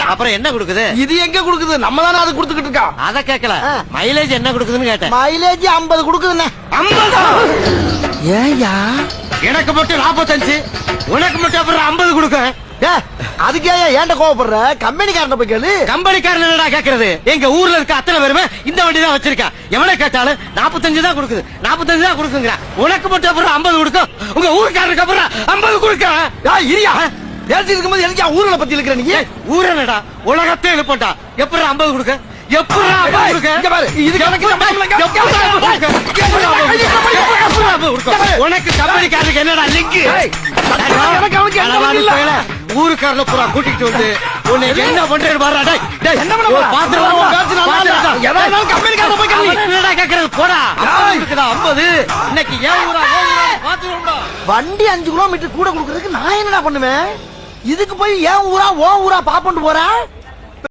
அப்புறம் என்ன கொடுக்குது? இது எங்க கொடுக்குது? நம்ம தானே அது கொடுத்துக்கிட்டு அத கேக்கல. மைலேஜ் என்ன கொடுக்குதுன்னு கேட்டேன். மைலேஜ் ஐம்பது கொடுக்குதுண்ணே. ஐம்பதா? ஏயா எனக்கு மட்டும் நாற்பத்தஞ்சு உனக்கு மட்டும் அப்புறம் ஐம்பது கொடுக்க. ஏ அதுக்கே ஏன்ட கோவப்படுற? கம்பெனிக்காரன் போய் கேளு. கம்பெனிக்காரன் என்னடா கேக்குறது? எங்க ஊர்ல இருக்க அத்தனை பேருமே இந்த வண்டி தான் வச்சிருக்கான் எவனை கேட்டாலும் நாற்பத்தஞ்சு தான் கொடுக்குது. நாற்பத்தஞ்சு தான் கொடுக்குங்க உனக்கு மட்டும் அப்புறம் ஐம்பது கொடுக்கும் உங்க ஊருக்காரருக்கு அப்புறம் ஐம்பது கொடுக்க. இரியா. பேசிட்டு இருக்கும்போது எனக்கு ஊர்ல பத்தி இருக்கிற நீ? ஊரனடா. உலகத்தை எழுப்பட்டா எப்படி ஐம்பது கொடுக்க? எப்படி ஐம்பது கொடுக்க? பாரு, கொடுக்க? உனக்கு கம்பெனிக்காரருக்கு என்னடா லிங்க். ஊருக்காரல பூரா கூட்டிட்டு வந்து உன்னை என்ன? பண்றேன்னு பாருடா டேய் என்ன பண்ண போறா? போய் கேளு. அவன் என்னடா கேக்குறது? போடா இருக்குதா ஐம்பது இன்னைக்கு ஏன் ஊரா? ஏன் ஊரா? பாத்துருவோம்டா வண்டி அஞ்சு கிலோமீட்டர் கூட கொடுக்கறதுக்கு நான் என்னடா பண்ணுவேன்? இதுக்கு போய் ஏன் ஊரா ஓ ஊரா பாப்பண்டு போறேன்